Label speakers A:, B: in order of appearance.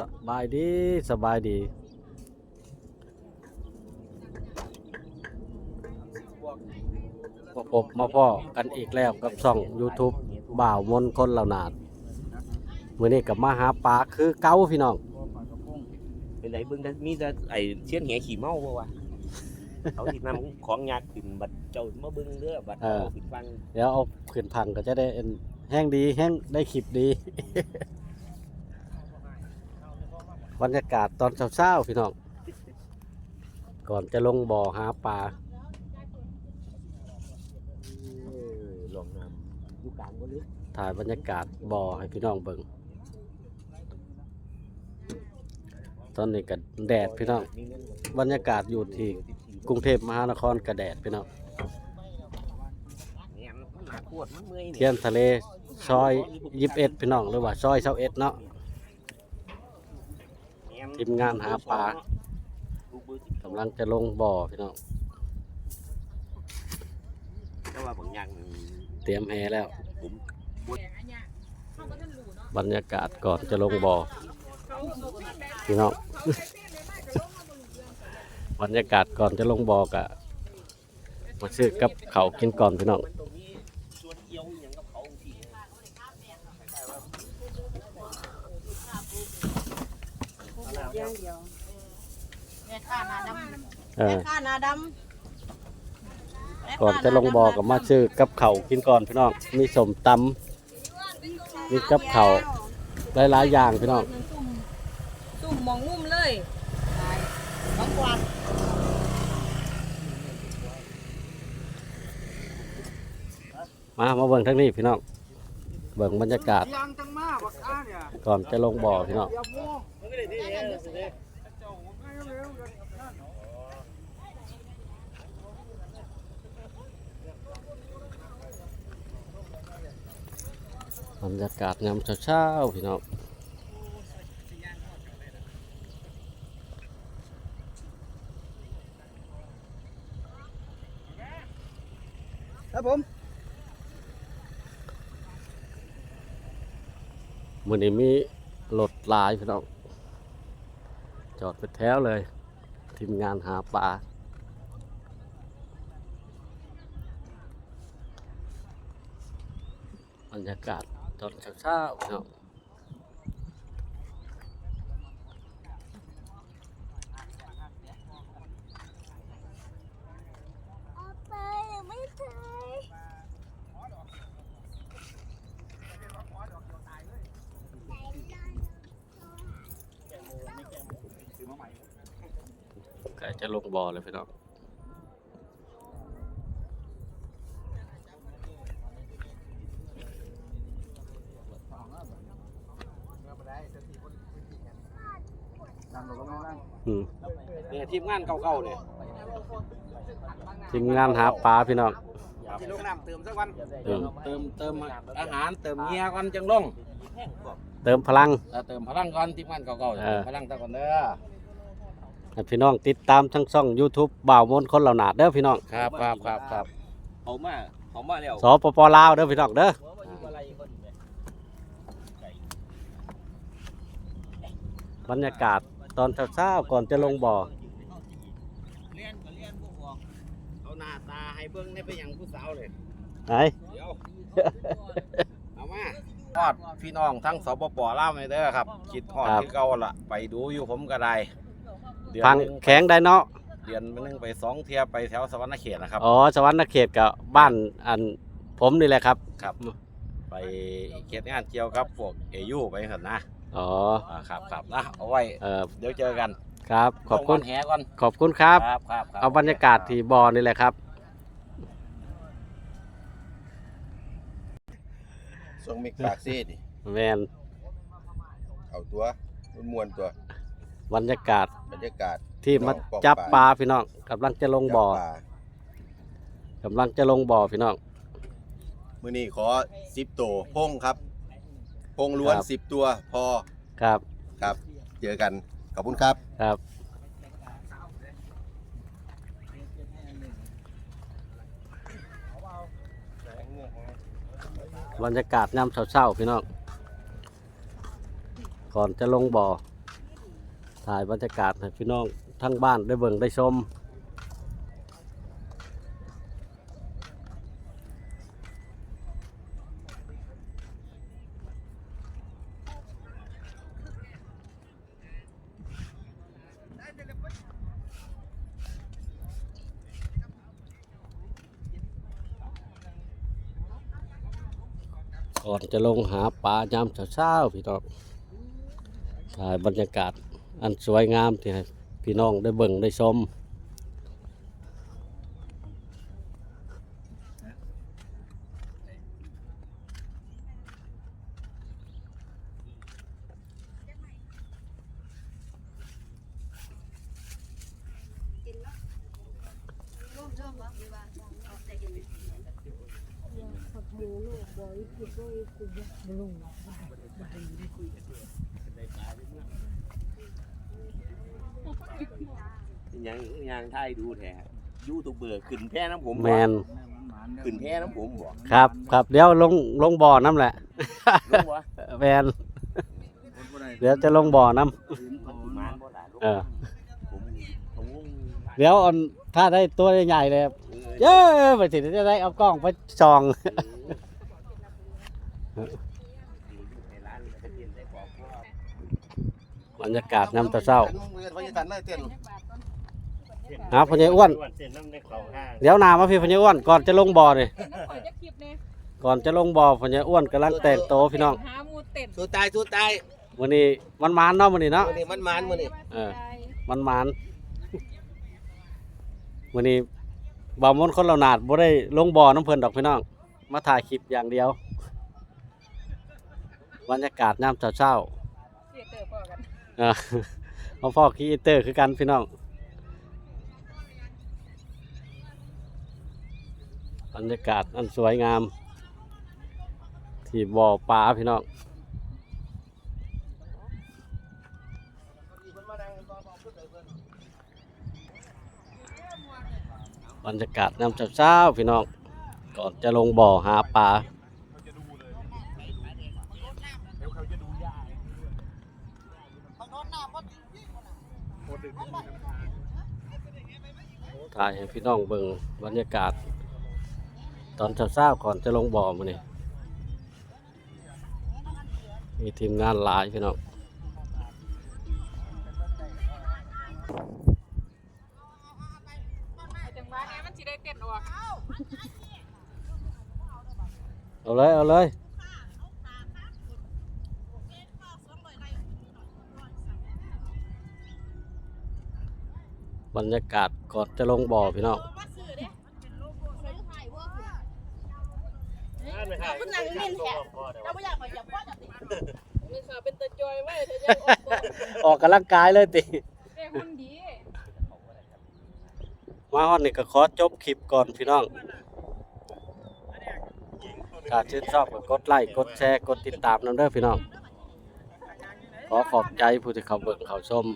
A: สบายดีสบายดีพบมาพ่อกันอีกแล้วกับช่อง YouTube บ่าวมนคนเหล่านาดมื้อนี้กับมาหาปลาคือเก้าพี่น้อง
B: เป็นไรเบิ่งแต่มีแต่ไอ้เชียนแหขี่เมาบ่วะเขาสินำของยากขึ้นบัดเจ้ามาเบิ่งเด้อบัดเอาขึ้นฟัง
A: เดี๋ยวเอาขึ้นพังก็จะได้แห้งดีแห้งได้คลิปดี บรรยากาศตอนเช้าๆพี่น้องก่อนจะลงบ่อหาปลา
B: ลองนำอยู่กลางบ่ลึก
A: ถ่ายบรรยากาศบ่อให้พี่น้องเบิ่งตอนนี้ก็แดดพี่น้องบรรยากาศอยู่ที่กรุงเทพมหานครกระแดดพี่น้อง
B: เที
A: ยนทะเลซอยยิบเอ็ดพี่น้องหรือว่าซอยเซาเอ็ดเนาะ ทีมงานหาปลากำลังจะลงบ่อพี่น้อง
B: แต่ว่าบางอย่างนี่
A: เตรียมแหแล้ว
B: ผม
A: บรรยากาศก่อนจะลงบ่อพี่น้องบรรยากาศก่อนจะลงบ่อกะมาซื้อกับเขาวกินก่อนพี่น้อง
B: มันต้องมีส่วนเอียวอหย่างกับเขาที่
C: เดียวเดียวแม่ข้าหนาดำ
A: เอ
C: แม่
A: อ
C: ข้าหนาดำแม่
A: ก่อน
C: ข้าหา
A: จะลงบ่อกับมา
C: ดำ
A: ซื้อกับเขาวกินก่อนพี่น้อง มีสมตำ มีกับเขาว หลายๆอย่างพี่น้อง
C: ซุ่มซุ่มมองงุ่มเลยตายสองวัน
A: มา มาเบิ่งทั้งนี้พี่น้อง เบิ่งบรรยากาศ
D: ยังจังมาบักอ้าเนี่ย
A: ก่อนจะลงบ่อพี่น้อง
D: เดี๋ยวโม่
A: บรรยากาศยามเช้าๆพี่น้อง
D: ครับผม
A: มื้อนี้มีรถหลายพี่น้อง จอดเป็นแถวเลย ทีมงานหาปลาบรรยากาศตอนเช้าๆครับง ใกล้ จะลงบ่อเลยพี่น้อง
D: นั่งลงมานั่ง
A: อืม
B: เนี่ยทีมงานเก่าๆเนี่ย
A: ทีมงานหาปลาพี่น้อง
D: ที่ลงน้ำเติมสักวัน
A: เติม
E: เติมเติมอาหารเติมเงียก่อนจังลง
A: เติมพลัง
E: เออเติมพลังก่อนทีมงานเก่าๆ
A: เออ
E: เติมพลังตะก่อนเด้อ
A: ให้พี่น้องติดตามทั้งช่อง YouTube บ่าวมนคนเหล่านาดเด้อพี่น้อง
E: ครับครับครับครับ
B: เขามาเขามาแล้ว
A: สปปลาวเด้อพี่น้องเด้อบรรยากาศตอนเช้าๆก่อนจะลงบ่อ
B: เลี้ยนก็เลี้ยนบ่ออกเอาหน้าตาให้เบิ่งได้ไปหยังผู้สาวเลย
A: ไหน
B: เดี๋ยวเอามาฮอดพี่น้องทั้งสปปลาวเลยเด้อครับคิดฮอดคือเก่าล่ะ ไปดูอยู่ผมก็ได้ เดือน
A: พัง
B: หนึ่ง
A: แข็งได้เนาะ
B: เดือนหนึงไปสองเที่ยวไปแถวสวรรณเขตนะครับ
A: อ๋อสวรรณเขตกับบ้านอันผมนี่แหละครับ
B: ครับ ไปเขตงานเกี่ยวกับพวกเอยูไปสันนะ
A: อ๋อ
B: อ่าครับครับนะเอาไว้
A: เออ
B: เดี๋ยวเจอกัน
A: ครับ ขอบคุณ
B: ลงวันแหก่อน
A: ขอบคุณครับ
B: ครับครับค
A: เอาบรรยากาศที่บ่อนี่แหละครับ
F: ส่งมิกปากซีดิ
A: แมน
F: เอาตัวมันมวนตัว
A: บรรยากาศ
F: บรรยากาศ
A: ที่มา
F: ปอง
A: จับ
F: ปลา
A: ปลาพี่น้องกำลังจะลงบ่อ
F: จัปลากำ
A: ลังจะลงบ่อพี่น้อง
F: มื้อนี้ขอ10ตัวพงครับพงล้วน
A: ครับ
F: 10ตัวพอ
A: ครับ
F: ครับ เจอกันขอบคุณครับ
A: ครับ บรรยากาศยามเช้าๆพี่น้องก่อนจะลงบ่อ ถ่ายบรรยากาศให้พี่น้องทั้งบ้านได้เบิ่งได้ชมก่อนจะลงหาปลายามเช้าๆพี่น้องถ่ายบรรยากาศ อันสวยงามที่ให้พี่น้องได้เบิ่งได้ชม
F: ยังยังท่ายดูแท้ยูทูบเบอร์ขึ้นแพ้น้ำผม
A: แมน
F: ขึ้นแพ้น้ำผมบ่
A: ครับครับเดี๋ยวลงลงบ่อน้ำแหละ
F: รู้บ่
A: แมนเดี๋ยวจะลงบ่อน้
F: มันบ่ล่ะำ
A: เออ
F: ผมผมงง
A: เดี๋ยวอันถ้าได้ตัวใหญ่ๆเลย
F: เออ
A: เย้ไปสิจะได้เอากล้องไปส่อง
F: ในร้านไปกินได้บอกว่า
A: บรรยากาศน้ำตะเศร้า
B: พญาตันได้เต้น
A: หาพญายอ้วนเดี๋ยวหนามาพี่พญายอ้วนก่อนจะลงบ่อเลย
C: ข่อยจะคลิปเนี่ย
A: ก่อนจะลงบ่อพญายอ้วนกำลังแต่งโตวพี่น้อง
C: หาหมูเต็ม
B: สู้ตายสู้ตาย
A: วันนี้มันมานเนาะวันนี้เนาะ
B: มื้อนี้มันมันมื้อนี้
A: เออมันมานวันนี้บ่าวมนต์คนเราหนาดบ่ได้ลงบ่อน้ำเพลินดอกพี่น้องมาถ่ายคลิปอย่างเดียวบรรยากาศน้ำเช้า
C: เสีย เติบพอกัน
A: ๆเอพ่อคีเตอร์คือกันพี่น้องบรรยากาศอันสวยงาม ที่บ่อปลาพี่น้องบรรยากาศน้ำเช้าๆพี่น้องก่อนจะลงบ่อหาปลา ถ่ายให้พี่น้องเบิ่งบรรยากาศ ตอนเช้าๆก่อนจะลงบ่อมานี่มีทีมงานหลายพี่น้อง
C: จังหวะนี้มันสิได้เต้นออก
A: เอาเลย เอาเลย บรรยากาศก่อนจะลงบ่อพี่น้อง
C: คุณนางเล่นแท้เราไม่อยากไปจับพ่อจับติมีขาเป็นตะจอยไว้เธอยังออกก่อน
A: ออกกำลังกายเลยติ
C: เอ้หุ่นดี
A: มาฮอดนี่ก็ขอจบคลิปก่อนพี่น้องถ้าชื่นชอบก็กดไลค์กดแชร์กดติดตามนำเด้อพี่น้อง ขอขอบใจผู้ที่เขาเบิ่งเขาชม